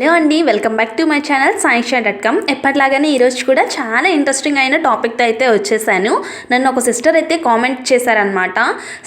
Hello అండి welcome back to my channel Saisha dot com. ఎప్పటిలాగానే ఈరోజు కూడా చాలా ఇంట్రెస్టింగ్ అయిన టాపిక్తో అయితే వచ్చేసాను. నన్ను ఒక సిస్టర్ అయితే కామెంట్ చేశారనమాట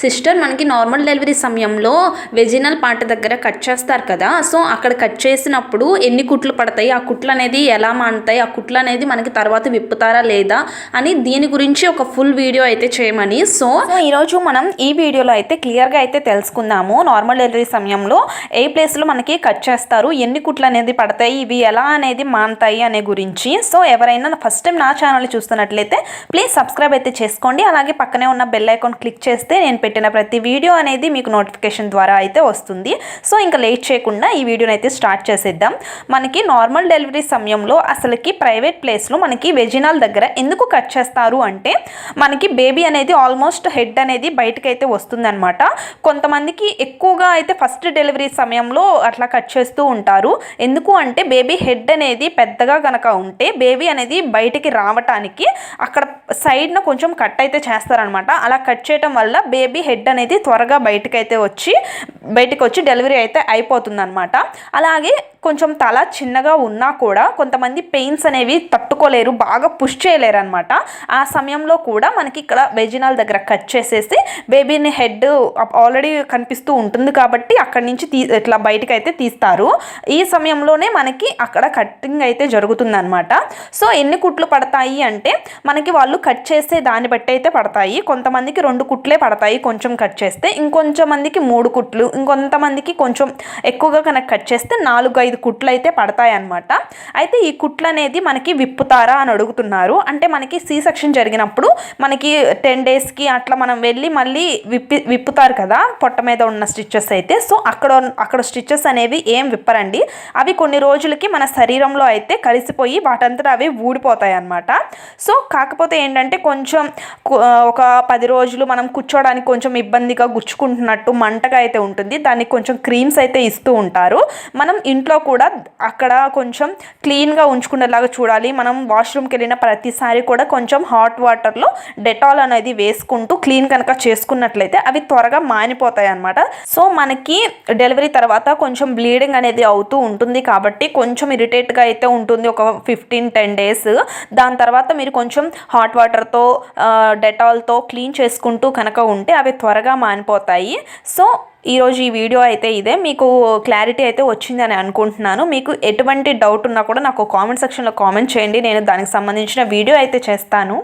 సిస్టర్ మనకి నార్మల్ డెలివరీ సమయంలో వెజినల్ పార్ట్ దగ్గర కట్ చేస్తారు కదా. సో అక్కడ కట్ చేసినప్పుడు ఎన్ని కుట్లు పడతాయి ఆ కుట్లు అనేది ఎలా మానుతాయి ఆ కుట్లు అనేది మనకి తర్వాత విప్పుతారా లేదా అని దీని గురించి ఒక ఫుల్ వీడియో అయితే చేయమని. సో సో ఈరోజు మనం ఈ వీడియోలో అయితే క్లియర్గా అయితే తెలుసుకుందాము. నార్మల్ డెలివరీ సమయంలో ఏ ప్లేస్లో మనకి కట్ చేస్తారు ఎన్ని కుట్లు అనేది పడతాయి ఇవి ఎలా అనేది మానతాయి అనే గురించి. సో ఎవరైనా ఫస్ట్ టైం నా ఛానల్ చూస్తున్నట్లయితే ప్లీజ్ సబ్స్క్రైబ్ అయితే చేసుకోండి. అలాగే పక్కనే ఉన్న బెల్ ఐకాన్ క్లిక్ చేస్తే నేను పెట్టిన ప్రతి వీడియో అనేది మీకు నోటిఫికేషన్ ద్వారా అయితే వస్తుంది. సో ఇంకా లేట్ చేయకుండా ఈ వీడియోని అయితే స్టార్ట్ చేసేద్దాం. మనకి నార్మల్ డెలివరీ సమయంలో అసలుకి ప్రైవేట్ ప్లేస్లో మనకి వెజినాల్ దగ్గర ఎందుకు కట్ చేస్తారు అంటే మనకి బేబీ అనేది ఆల్మోస్ట్ హెడ్ అనేది బయటకు అయితే వస్తుందన్నమాట. కొంతమందికి ఎక్కువగా అయితే ఫస్ట్ డెలివరీ సమయంలో అట్లా కట్ చేస్తూ ఉంటారు. ఎందుకు అంటే బేబీ హెడ్ అనేది పెద్దగా కనుక ఉంటే బేబీ అనేది బయటికి రావటానికి అక్కడ సైడ్న కొంచెం కట్ అయితే చేస్తారనమాట. అలా కట్ చేయటం వల్ల బేబీ హెడ్ అనేది త్వరగా బయటకు అయితే వచ్చి బయటకు వచ్చి డెలివరీ అయితే అయిపోతుందనమాట. అలాగే కొంచెం తల చిన్నగా ఉన్నా కూడా కొంతమంది పెయిన్స్ అనేవి తట్టుకోలేరు బాగా పుష్ చేయలేరు అనమాట ఆ సమయంలో కూడా మనకి ఇక్కడ వెజినాల్ దగ్గర కట్ చేసేసి బేబీని హెడ్ ఆల్రెడీ కనిపిస్తూ ఉంటుంది కాబట్టి అక్కడి నుంచి తీ ఇట్లా బయటకు అయితే తీస్తారు. ఈ సమయంలోనే మనకి అక్కడ కట్టింగ్ అయితే జరుగుతుంది అనమాట సో ఎన్ని కుట్లు పడతాయి అంటే మనకి వాళ్ళు కట్ చేసే దాన్ని బట్టి అయితే పడతాయి. కొంతమందికి రెండు కుట్లే పడతాయి కొంచెం కట్ చేస్తే. ఇంకొంచెం మందికి మూడు కుట్లు ఇంకొంతమందికి కొంచెం ఎక్కువగా కనుక కట్ చేస్తే నాలుగు ఐదు కుట్లు అయితే పడతాయి అనమాట అయితే ఈ కుట్లు అనేది మనకి విప్పుతారా అని అడుగుతున్నారు. అంటే మనకి సి సెక్షన్ జరిగినప్పుడు మనకి టెన్ డేస్కి అట్లా మనం వెళ్ళి మళ్ళీ విప్పి విప్పుతారు కదా పొట్ట మీద ఉన్న స్టిచ్చెస్ అయితే. సో అక్కడ అక్కడ స్టిచ్చెస్ అనేవి ఏం విప్పరండి. అవి కొన్ని రోజులకి మన శరీరంలో అయితే కలిసిపోయి వాటంతట అవి ఊడిపోతాయి అనమాట సో కాకపోతే ఏంటంటే కొంచెం ఒక పది రోజులు మనం కూర్చోడానికి కొంచెం ఇబ్బందిగా గుచ్చుకుంటున్నట్టు మంటగా అయితే ఉంటుంది. దానికి కొంచెం క్రీమ్స్ అయితే ఇస్తూ ఉంటారు. మనం ఇంట్లో కూడా అక్కడ కొంచెం క్లీన్గా ఉంచుకునేలాగా చూడాలి. మనం వాష్రూమ్కి వెళ్ళిన ప్రతిసారి కూడా కొంచెం హాట్ వాటర్లో డెటాల్ అనేది వేసుకుంటూ క్లీన్ కనుక చేసుకున్నట్లయితే అవి త్వరగా మానిపోతాయి అన్నమాట. సో మనకి డెలివరీ తర్వాత కొంచెం బ్లీడింగ్ అనేది అవుతూ ఉంటుంది కాబట్టి కొంచెం ఇరిటేట్గా అయితే ఉంటుంది. ఒక ఫిఫ్టీన్ టెన్ డేస్. దాని తర్వాత మీరు కొంచెం హాట్ వాటర్తో డెటాల్తో క్లీన్ చేసుకుంటూ కనుక ఉంటే అవి త్వరగా మానిపోతాయి. సో ఈరోజు ఈ వీడియో అయితే ఇదే. మీకు క్లారిటీ అయితే వచ్చిందని అనుకుంటున్నాను. మీకు ఎటువంటి డౌట్ ఉన్నా కూడా నాకు కామెంట్ సెక్షన్లో కామెంట్ చేయండి. నేను దానికి సంబంధించిన వీడియో అయితే చేస్తాను.